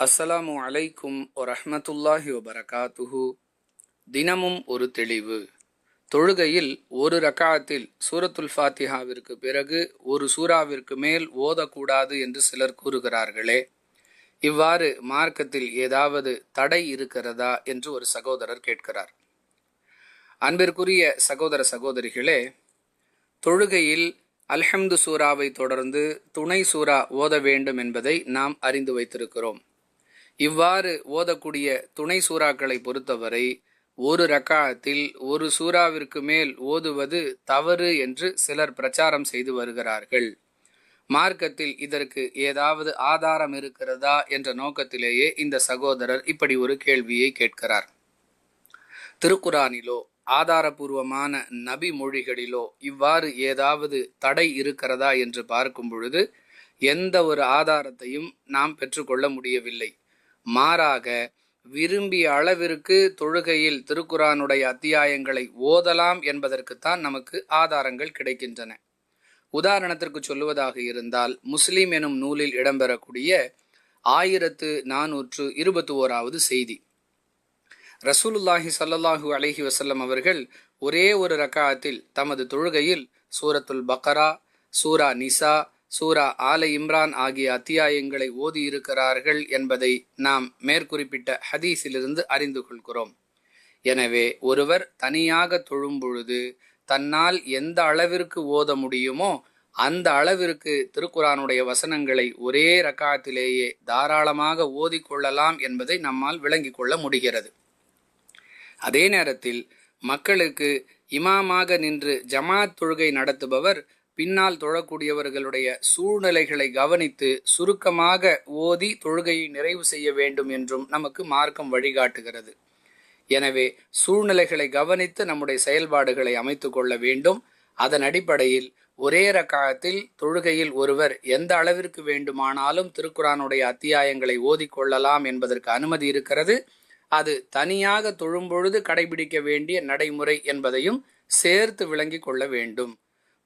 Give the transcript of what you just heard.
அஸ்ஸலாமு அலைக்கும் வரஹ்மத்துல்லாஹி வபரகாத்துஹு. தினமும் ஒரு தெளிவு. தொழுகையில் ஒரு ரக்காத்தில் சூரத்துல் ஃபாத்திஹாவிற்கு பிறகு ஒரு சூறாவிற்கு மேல் ஓதக்கூடாது என்று சிலர் கூறுகிறார்களே. இவ்வாறு மார்க்கத்தில் ஏதாவது தடை இருக்கிறதா என்று ஒரு சகோதரர் கேட்கிறார். அன்பிற்குரிய சகோதர சகோதரிகளே தொழுகையில் அல்ஹம்து சூறாவை தொடர்ந்து துணை சூறா ஓத வேண்டும் என்பதை நாம் அறிந்து வைத்திருக்கிறோம். இவ்வாறு ஓதக்கூடிய துணை சூறாக்களை பொறுத்தவரை ஒரு ரக்காத்தில் ஒரு சூறாவிற்கு மேல் ஓதுவது தவறு என்று சிலர் பிரச்சாரம் செய்து வருகிறார்கள். மார்க்கத்தில் இதற்கு ஏதாவது ஆதாரம் இருக்கிறதா என்ற நோக்கத்திலேயே இந்த சகோதரர் இப்படி ஒரு கேள்வியை கேட்கிறார். திருக்குரானிலோ ஆதாரபூர்வமான நபி மொழிகளிலோ இவ்வாறு ஏதாவது தடை இருக்கிறதா என்று பார்க்கும் பொழுது எந்த ஒரு ஆதாரத்தையும் நாம் பெற்றுக்கொள்ள முடியவில்லை. மாறாக விரும்பிய அளவிற்கு தொழுகையில் திருக்குரானுடைய அத்தியாயங்களை ஓதலாம் என்பதற்குத்தான் நமக்கு ஆதாரங்கள் கிடைக்கின்றன. உதாரணத்திற்கு சொல்லுவதாக இருந்தால் முஸ்லிம் எனும் நூலில் இடம்பெறக்கூடிய ஆயிரத்து நானூற்று இருபத்தி ஓராவது செய்தி. ரசூலுல்லாஹி சல்லல்லாஹு அலஹி வசல்லம் அவர்கள் ஒரே ஒரு ரக்காத்தில் தமது தொழுகையில் சூரத்துல் பக்கரா சூரா நிசா சூரா ஆல இம்ரான் ஆகிய அத்தியாயங்களை ஓதியிருக்கிறார்கள் என்பதை நாம் மேற்குறிப்பிட்ட ஹதீஸிலிருந்து அறிந்து கொள்கிறோம். எனவே ஒருவர் தனியாக தொழும்பொழுது தன்னால் எந்த அளவிற்கு ஓத முடியுமோ அந்த அளவிற்கு திருக்குரானுடைய வசனங்களை ஒரே ரக்காத்திலேயே தாராளமாக ஓதிக்கொள்ளலாம் என்பதை நம்மால் விளங்கிக் கொள்ள முடிகிறது. அதே நேரத்தில் மக்களுக்கு இமாமாக நின்று ஜமாத் தொழுகை நடத்துபவர் பின்னால் தொழக்கூடியவர்களுடைய சூழ்நிலைகளை கவனித்து சுருக்கமாக ஓதி தொழுகையை நிறைவு செய்ய வேண்டும் என்றும் நமக்கு மார்க்கம் வழிகாட்டுகிறது. எனவே சூழ்நிலைகளை கவனித்து நம்முடைய செயல்பாடுகளை அமைத்து கொள்ள வேண்டும். அதன் அடிப்படையில் ஒரே ரக்காலத்தில் தொழுகையில் ஒருவர் எந்த அளவிற்கு வேண்டுமானாலும் திருக்குறானுடைய அத்தியாயங்களை ஓதிக்கொள்ளலாம் என்பதற்கு அனுமதி இருக்கிறது. அது தனியாக தொழும்பொழுது கடைபிடிக்க வேண்டிய நடைமுறை என்பதையும் சேர்த்து விளங்கி கொள்ள வேண்டும்.